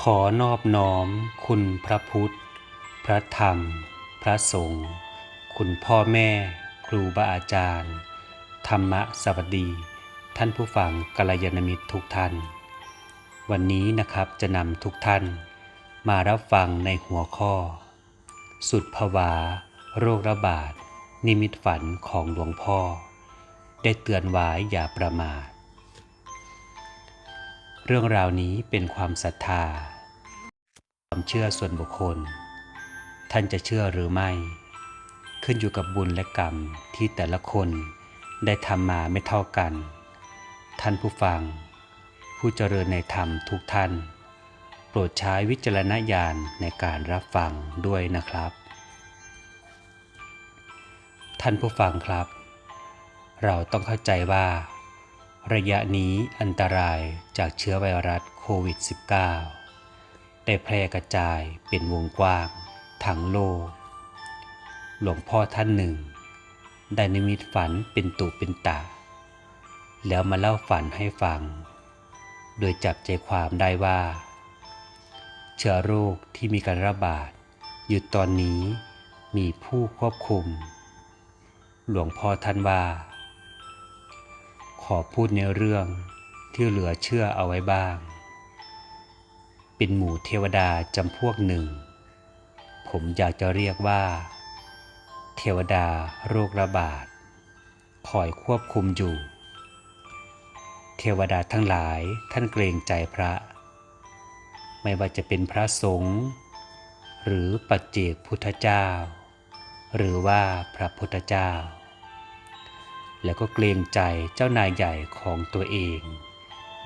ขอนอบน้อมคุณพระพุทธ พระธรรม พระสงฆ์คุณพ่อแม่ ครูบาอาจารย์ ธรรมะสวัสดี ท่านผู้ฟังกัลยาณมิตรทุกท่าน วันนี้นะครับจะนำทุกท่าน มารับฟังในหัวข้อ สุดภาวา โรคระบาด นิมิตฝันของหลวงพ่อ ได้เตือนไว้อย่าประมาท เรื่องราวนี้เป็นความศรัทธา ความเชื่อส่วนบุคคล ท่านจะเชื่อหรือไม่ ขึ้นอยู่กับบุญและกรรมที่แต่ละคนได้ทำมาไม่เท่ากัน ท่านผู้ฟัง ผู้เจริญในธรรมทุกท่าน โปรดใช้วิจารณญาณในการรับฟังด้วยนะครับ ท่านผู้ฟังครับ เราต้องเข้าใจว่า ระยะนี้อันตรายจากเชื้อไวรัสโควิด -19 ได้แพร่กระจายเป็นวงกว้างทั้งโลก หลวงพ่อท่านหนึ่ง ได้นิมิตฝันเป็นตุเป็นตา แล้วมาเล่าฝันให้ฟัง โดยจับใจความได้ว่า เชื้อโรคที่มีการระบาดอยู่ตอนนี้มีผู้ควบคุม หลวงพ่อท่านว่า ขอพูดในเรื่องที่เหลือเชื่อเอาไว้บ้าง เป็นหมู่เทวดาจำพวกหนึ่ง ผมอยากจะเรียกว่า เทวดาโรคระบาดคอยควบคุมอยู่ เทวดาทั้งหลายท่านเกรงใจพระ ไม่ว่าจะเป็นพระสงฆ์หรือปัจเจกพุทธเจ้า หรือว่าพระพุทธเจ้า แล้วก็เกรงใจเจ้านายใหญ่ของตัวเอง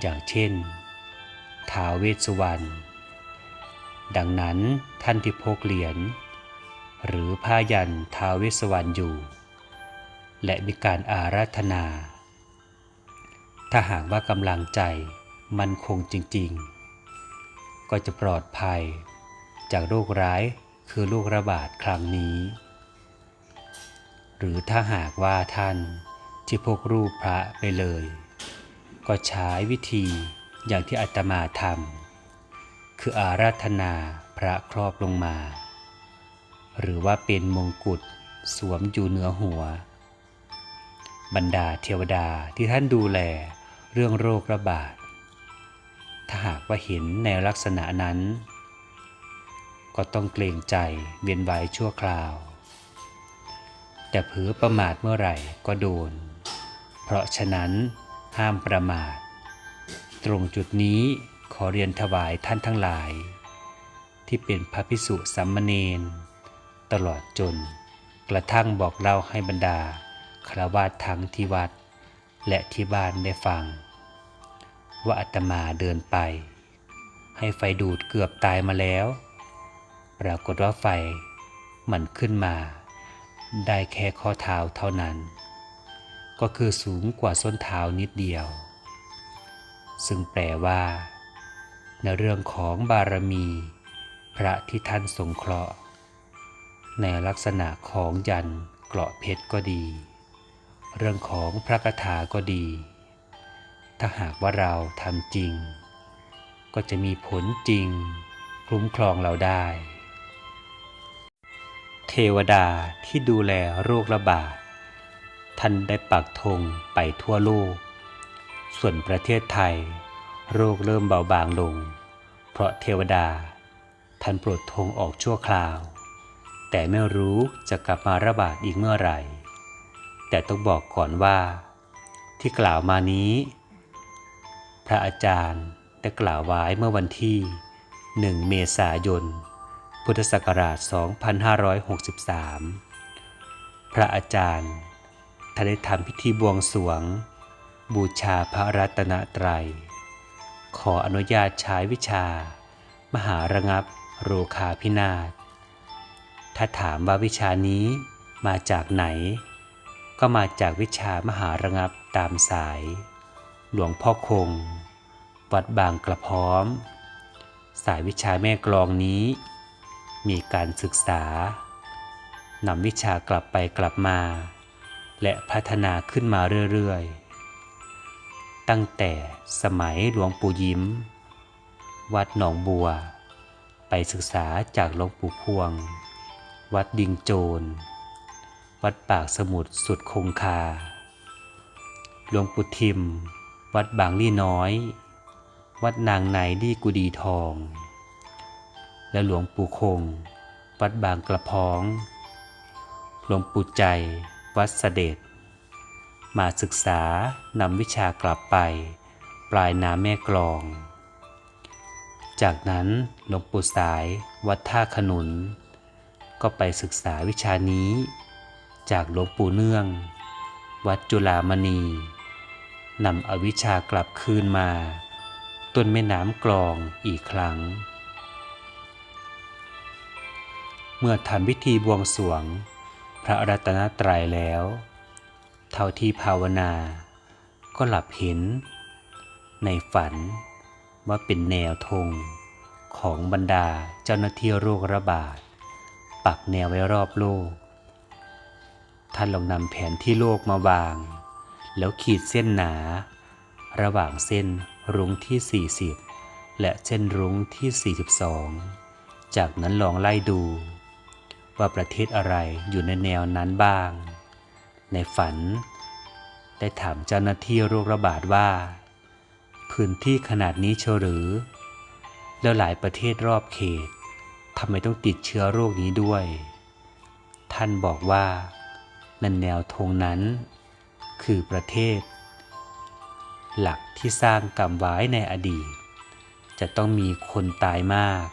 อย่างเช่นท้าวเวสสุวรรณดังนั้นท่านที่พกเหรียญหรือผ้ายันท้าวเวสสุวรรณอยู่ และมีการอาราธนา ถ้าหากว่ากำลังใจมันคงจริงๆ ก็จะปลอดภัย จากโรคร้ายคือโรคระบาดครั้งนี้ หรือถ้าหากว่าท่าน ที่พกรูปพระไปเลย ก็ใช้วิธีอย่างที่อาตมาทำคืออาราธนาพระครอบลงมา หรือว่าเป็นมงกุฎสวมอยู่เหนือหัว บรรดาเทวดาที่ท่านดูแลเรื่องโรคระบาด ถ้าหากว่าเห็นในลักษณะนั้น ก็ต้องเกรงใจเวียนไหวชั่วคราว แต่เผือประมาทเมื่อไหร่ก็โดน เพราะฉะนั้นห้ามประมาท ตรงจุดนี้ขอเรียนถวายท่านทั้งหลาย ที่เป็นพระพิสุสัมมเนนตลอดจน กระทั่งบอกเล่าให้บรรดาคารวาสทั้งที่วัด และที่บ้านได้ฟัง ว่าอาตมาเดินไป ให้ไฟดูดเกือบตายมาแล้ว ปรากฏว่าไฟมันขึ้นมา ได้แค่ข้อเท้าเท่านั้น ก็คือสูงกว่าส้นเท้านิดเดียว ซึ่งแปลว่า ในเรื่องของบารมี พระที่ท่านสงเคราะห์ ในลักษณะของยันเกราะเพชรก็ดี เรื่องของพระคาถาก็ดี ถ้าหากว่าเราทำจริง ก็จะมีผลจริง คุ้มครองเราได้ เทวดาที่ดูแลโรคระบาด ท่านได้ปักธงไปทั่วโลก ส่วนประเทศไทย โรคเริ่มเบาบางลง เพราะเทวดา ท่านปรดธงออกชั่วคราว แต่ไม่รู้จะกลับมาระบาดอีกเมื่อไหร่ แต่ต้องบอกก่อนว่า ที่กล่าวมานี้ พระอาจารย์ได้กล่าวไว้เมื่อวันที่ 1 เมษายน พุทธศักราช 2563 พระอาจารย์ ท่านได้ทำพิธีบวงสรวง บูชาพระรัตนตรัย ขออนุญาตใช้วิชา มหาระงับโรคาพินาศ ถ้าถามว่าวิชานี้มาจากไหน ก็มาจากวิชามหาระงับตามสาย หลวงพ่อคง วัดบางกระพร้อม สายวิชาแม่กลองนี้ มีการศึกษานำวิชากลับไปกลับมา และพัฒนาขึ้นมาเรื่อยๆ ตั้งแต่สมัยหลวงปู่ยิ้ม วัดหนองบัว ไปศึกษาจากหลวงปู่พวง วัดดิงโจนวัดปากสมุทรสุดคงคา หลวงปู่ทิม วัดบางลี่น้อย วัดนางในดีกุดีทอง และหลวงปู่คง วัดบางกระพ้อง หลวงปู่ใจ วัดเสด็จ มาศึกษานำวิชากลับไป ปลายน้ำแม่กลอง จากนั้นหลวงปู่สายวัดท่าขนุน ก็ไปศึกษาวิชานี้ จากหลวงปู่เนื่อง วัดจุฬามณีนำอวิชากลับคืนมา ต้นแม่น้ำกลองอีกครั้ง เมื่อทำพิธีบวงสรวง พระรัตนตรัยแล้ว เท่าที่ภาวนา ก็หลับเห็น ในฝันว่าเป็นแนวธงของบรรดาเจ้าหน้าที่โรคระบาด ปักแนวไว้รอบโลก ท่านลองนำแผนที่โลกมาวาง แล้วขีดเส้นหนา ระหว่างเส้นรุ้งที่ 40 และเส้นรุ้งที่ 42 จากนั้นลองไล่ดู ว่าประเทศอะไรอยู่ในแนวนั้นบ้าง ในฝัน ได้ถามเจ้าหน้าที่โรคระบาดว่า พื้นที่ขนาดนี้เชยวหรือ แล้วหลายประเทศรอบเขตทำไมต้องติดเชื้อโรคนี้ด้วย ท่านบอกว่านันแนวธงนั้น คือประเทศ หลักที่สร้างกรรมไว้ในอดีต จะต้องมีคนตายมาก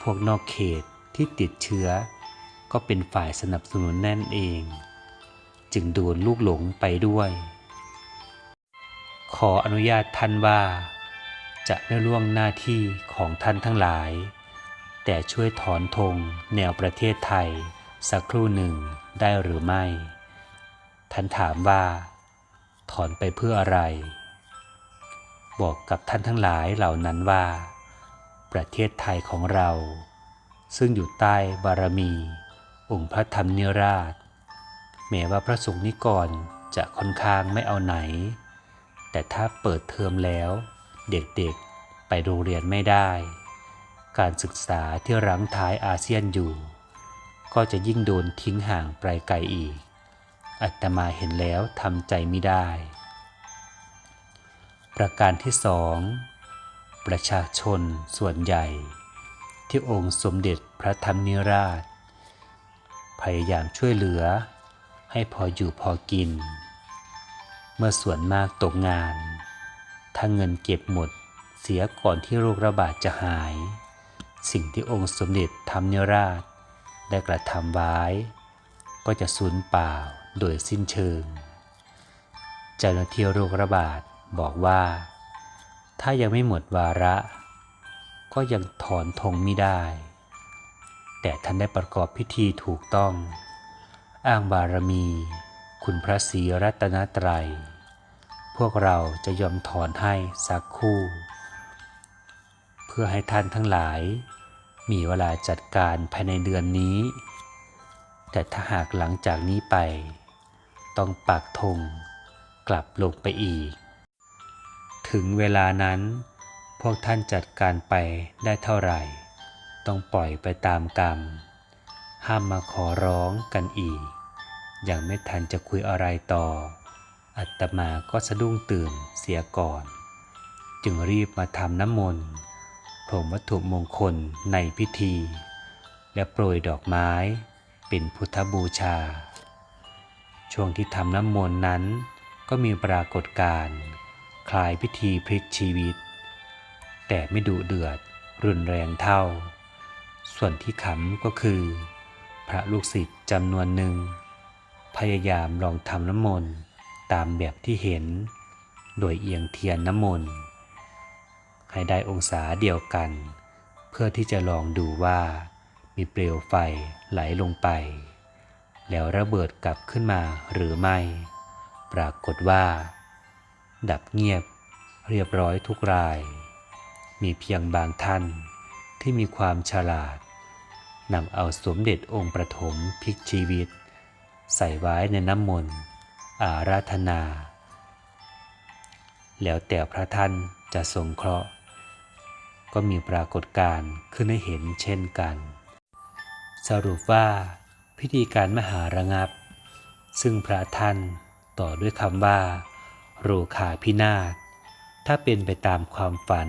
พวกนอกเขต ที่ติดเชื้อ ก็เป็นฝ่ายสนับสนุนนั่นเอง จึงโดนลูกหลงไปด้วย ขออนุญาตท่านว่า จะไม่ล่วงหน้าที่ของท่านทั้งหลาย แต่ช่วยถอนธงแนวประเทศไทย สักครู่หนึ่งได้หรือไม่ ท่านถามว่า ถอนไปเพื่ออะไร บอกกับท่านทั้งหลายเหล่านั้นว่าประเทศไทยของเรา ซึ่งอยู่ใต้บารมี องค์พระธรรมนิราช แม้ว่าพระสงฆ์นิกรจะค่อนข้างไม่เอาไหน แต่ถ้าเปิดเทอมแล้ว เด็กๆไปโรงเรียนไม่ได้ การศึกษาที่รั้งท้ายอาเซียนอยู่ ก็จะยิ่งโดนทิ้งห่างไกลไกลอีก อัตมาเห็นแล้วทำใจไม่ได้ ประการที่สองประชาชนส่วนใหญ่ ที่องค์สมเด็จพระธรรมนิราช พยายามช่วยเหลือให้พออยู่พอกิน เมื่อส่วนมากตกงาน ถ้าเงินเก็บหมดเสียก่อนที่โรคระบาดจะหาย สิ่งที่องค์สมเด็จทำเนราช ได้กระทำไว้ ก็จะสูญเปล่าโดยสิ้นเชิง เจ้าหน้าที่โรคระบาดบอกว่า ถ้ายังไม่หมดวาระ ก็ยังถอนธงไม่ได้ แต่ท่านได้ประกอบพิธีถูกต้อง อ้างบารมี คุณพระศรีรัตนตรัย พวกเราจะยอมถอนให้สักคู่ เพื่อให้ท่านทั้งหลาย มีเวลาจัดการภายในเดือนนี้ แต่ถ้าหากหลังจากนี้ไป ต้องปักธงกลับลงไปอีก ถึงเวลานั้น พวกท่านจัดการไปได้เท่าไหร่ ต้องปล่อยไปตามกรรม ห้ามมาขอร้องกันอีก อยังไม่ทันจะคุยอะไรต่อ อัตมาก็สะดุ้งตื่นเสียก่อน จึงรีบมาทำน้ำมนต์พรมวัตถุมงคลในพิธี และโปรยดอกไม้เป็นพุทธบูชา ช่วงที่ทำน้ำมนต์นั้นก็มีปรากฏการณ์คลายพิธีพลิกชีวิต แต่ไม่ดุเดือดรุนแรงเท่า ส่วนที่ขำก็คือ พระลูกศิษย์จำนวนหนึ่ง พยายามลองทำน้ำมนต์ตามแบบที่เห็น โดยเอียงเทียนน้ำมนต์ให้ได้องศาเดียวกัน เพื่อที่จะลองดูว่า มีเปลวไฟไหลลงไป แล้วระเบิดกลับขึ้นมาหรือไม่ ปรากฏว่า ดับเงียบเรียบร้อยทุกราย มีเพียงบางท่านที่มีความฉลาดนำเอาสมเด็จองค์ประถมพลิกชีวิต ใส่ไว้ในน้ำมนต์อาราธนา แล้วแต่พระท่านจะสงเคราะห์ ก็มีปรากฏการณ์ขึ้นให้เห็นเช่นกัน สรุปว่าพิธีการมหาระงับ ซึ่งพระท่านต่อด้วยคำว่า โรคาพินาศถ้าเป็นไปตามความฝัน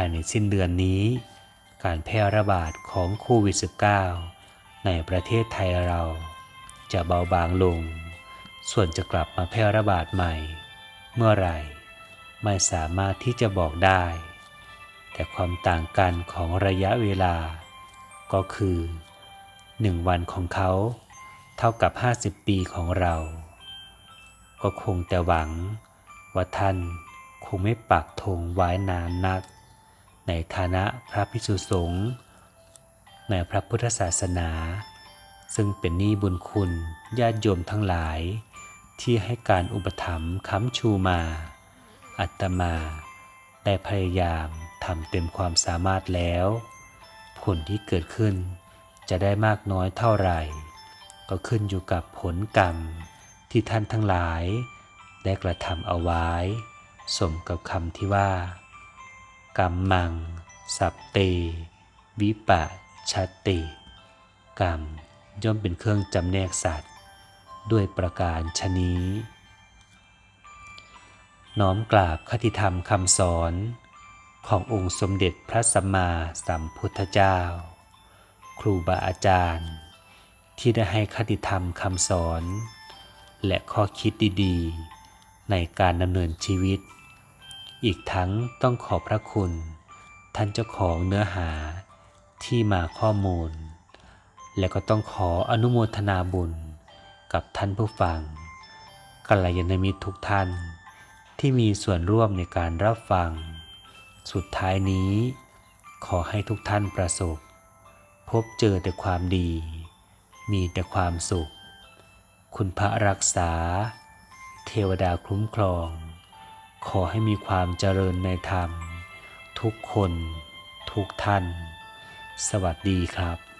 ายในสิ้นเดือนนี้ การแพร่ระบาดของโควิด -19 ในประเทศไทยเรา จะเบาบางลง ส่วนจะกลับมาแพร่ระบาดใหม่ เมื่อไหร่ ไม่สามารถที่จะบอกได้ แต่ความต่างกันของระยะเวลา ก็คือ 1 วันของเขา เท่ากับ 50 ปีของเรา ก็คงแต่หวังว่าท่านคงไม่ปักธงไว้นานนัก ในฐานะพระภิกษุสงฆ์ในพระพุทธศาสนา ซึ่งเป็นหนี้บุญคุณญาติโยมทั้งหลาย ที่ให้การอุปถัมภ์ค้ำชูมา อัตมาได้พยายามทำเต็มความสามารถแล้ว ผลที่เกิดขึ้นจะได้มากน้อยเท่าไหร่ ก็ขึ้นอยู่กับผลกรรมที่ท่านทั้งหลาย ได้กระทำเอาไว้ สมกับคำที่ว่า กรรมมัง สัพเต วิปะชัตติกรรมย่อมเป็นเครื่องจำแนกสัตว์ ด้วยประการชนี้ น้อมกราบคติธรรมคำสอนขององค์สมเด็จพระสัมมาสัมพุทธเจ้า ครูบาอาจารย์ ที่ได้ให้คติธรรมคำสอน และข้อคิดดีๆ ในการดำเนินชีวิต อีกทั้งต้องขอบพระคุณ ท่านเจ้าของเนื้อหาที่มาข้อมูล และก็ต้องขออนุโมทนาบุญกับท่านผู้ฟังกัลยาณมิตรทุกท่านที่มีส่วนร่วมในการรับฟัง สุดท้ายนี้ ขอให้ทุกท่านประสบ พบเจอแต่ความดี มีแต่ความสุข คุณพระรักษา เทวดาคุ้มครอง ขอให้มีความเจริญในธรรม ทุกคน ทุกท่าน สวัสดีครับ